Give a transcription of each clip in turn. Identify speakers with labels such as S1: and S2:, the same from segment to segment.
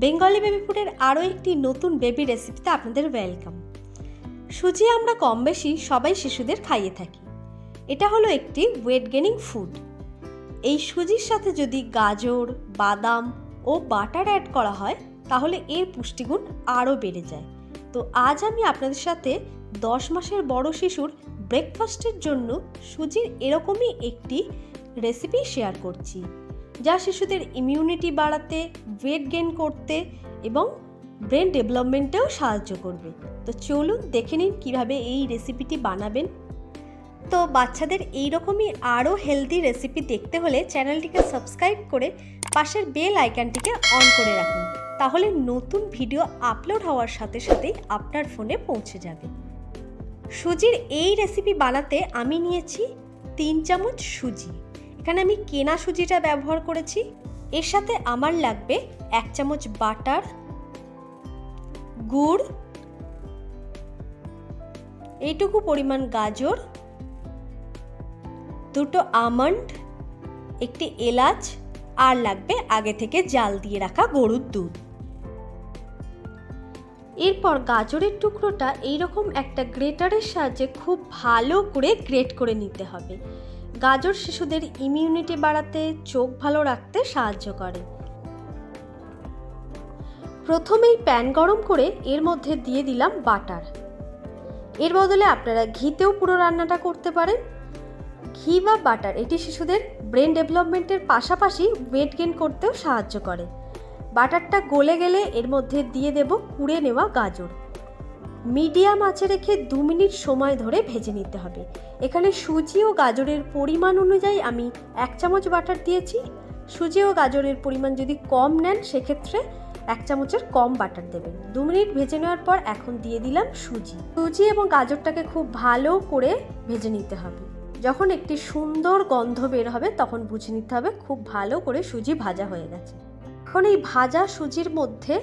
S1: Bengali baby ফুডের আরও একটি নতুন বেবি রেসিপিতে আপনাদের ওয়েলকাম। সুজি আমরা কম বেশি সবাই শিশুদের খাইয়ে থাকি। এটা হলো একটি ওয়েট গেনিং ফুড এই সুজির সাথে যদি গাজর, বাদাম ও বাটার অ্যাড করা হয়, তাহলে এর পুষ্টিগুণ আরও বেড়ে যায়। তো আজ আমি আপনাদের সাথে দশ মাসের বড় শিশুর ব্রেকফাস্টের জন্য সুজির এরকমই একটি রেসিপি শেয়ার করছি। যা শিশুদের ইমিউনিটি বাড়াতে ওয়েট গেন করতে এবং ব্রেন ডেভেলপমেন্টেও সাহায্য করবে। তো চলুন দেখে নিন কীভাবে এই রেসিপিটি বানাবেন। তো বাচ্চাদের এই রকমই আরও হেলদি রেসিপি দেখতে হলে চ্যানেলটিকে সাবস্ক্রাইব করে পাশের বেল আইকনটিকে অন করে রাখুন। তাহলে নতুন ভিডিও আপলোড হওয়ার সাথে সাথেই আপনার ফোনে পৌঁছে যাবে। সুজির এই রেসিপি বানাতে আমি নিয়েছি তিন চামচ সুজি। এখানে আমি কেনা সুজিটা ব্যবহার করেছি। এর সাথে আমার লাগবে এক চামচ বাটার, গুড়, এইটুকু পরিমাণ গাজর, দুটো আমন্ড, একটি এলাচ, আর লাগবে আগে থেকে জাল দিয়ে রাখা গরুর দুধ। এরপর গাজরের টুকরোটা এইরকম একটা গ্রেটারের সাহায্যে খুব ভালো করে গ্রেট করে নিতে হবে। গাজর শিশুদের ইমিউনিটি বাড়াতে, চোখ ভালো রাখতে সাহায্য করে। প্রথমেই প্যান গরম করে এর মধ্যে দিয়ে দিলাম বাটার। এর বদলে আপনারা ঘিতেও পুরো রান্নাটা করতে পারেন। ঘি বা বাটার এটি শিশুদের ব্রেন ডেভেলপমেন্টের পাশাপাশি ওয়েট গেন করতেও সাহায্য করে। বাটারটা গলে গেলে এর মধ্যে দিয়ে দেব কুড়ে নেওয়া গাজর। মিডিয়াম আঁচে রেখে দু মিনিট সময় ধরে ভেজে নিতে হবে। এখানে সুজি ও গাজরের পরিমাণ অনুযায়ী আমি এক চামচ বাটার দিয়েছি। সুজি ও গাজরের পরিমাণ যদি কম নেন, সেক্ষেত্রে এক চামচের কম বাটার দেবেন। দু মিনিট ভেজে নেওয়ার পর এখন দিয়ে দিলাম সুজি। সুজি এবং গাজরটাকে খুব ভালো করে ভেজে নিতে হবে। যখন একটি সুন্দর গন্ধ বের হবে, তখন বুঝে নিতে হবে খুব ভালো করে সুজি ভাজা হয়ে গেছে। এখন এই ভাজা সুজির মধ্যে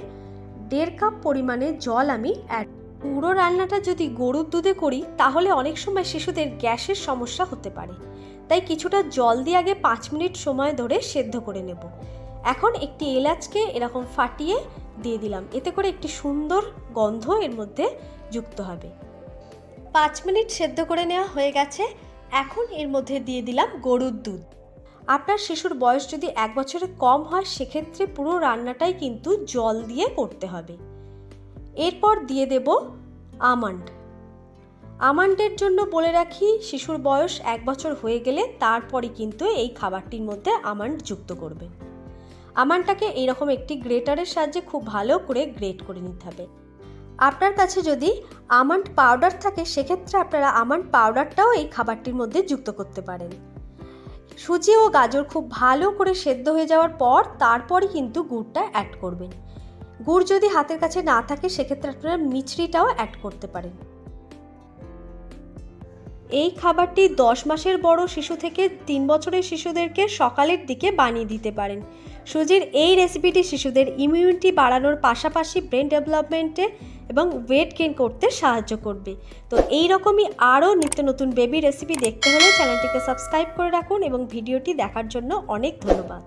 S1: দেড় কাপ পরিমাণে জল আমি অ্যাড পুরো রান্নাটা যদি গরুর দুধে করি, তাহলে অনেক সময় শিশুদের গ্যাসের সমস্যা হতে পারে। তাই কিছুটা জল দিয়ে আগে পাঁচ মিনিট সময় ধরে সেদ্ধ করে নেব। এখন একটি এলাচকে এরকম ফাটিয়ে দিয়ে দিলাম। এতে করে একটি সুন্দর গন্ধ এর মধ্যে যুক্ত হবে। পাঁচ মিনিট সেদ্ধ করে নেওয়া হয়ে গেছে। এখন এর মধ্যে দিয়ে দিলাম গরুর দুধ। আপনার শিশুর বয়স যদি এক বছরের কম হয়, সেক্ষেত্রে পুরো রান্নাটাই কিন্তু জল দিয়ে করতে হবে। এরপর দিয়ে দেব আমন্ড। আমন্ডের জন্য বলে রাখি, শিশুর বয়স এক বছর হয়ে গেলে তারপরে কিন্তু এই খাবারটির মধ্যে আমন্ড যুক্ত করবেন আমন্ডটাকে এইরকম একটি গ্রেটারের সাহায্যে খুব ভালো করে গ্রেট করে নিতে হবে। আপনার কাছে যদি আমন্ড পাউডার থাকে, সেক্ষেত্রে আপনারা আমন্ড পাউডারটাও এই খাবারটির মধ্যে যুক্ত করতে পারেন। সুজি ও গাজর খুব ভালো করে সেদ্ধ হয়ে যাওয়ার পর তারপরই কিন্তু গুড়টা অ্যাড করবেন। গুড় যদি হাতের কাছে না থাকে, সেক্ষেত্রে আপনারা মিছরিটাও অ্যাড করতে পারেন। এই খাবারটি দশ মাসের বড় শিশু থেকে তিন বছরের শিশুদেরকে সকালের দিকে বানিয়ে দিতে পারেন। সুজির এই রেসিপিটি শিশুদের ইমিউনিটি বাড়ানোর পাশাপাশি ব্রেন ডেভেলপমেন্টে এবং ওয়েট গেইন করতে সাহায্য করবে। তো এই রকমই আরও নিত্য নতুন বেবি রেসিপি দেখতে হলে চ্যানেলটিকে সাবস্ক্রাইব করে রাখুন এবং ভিডিওটি দেখার জন্য অনেক ধন্যবাদ।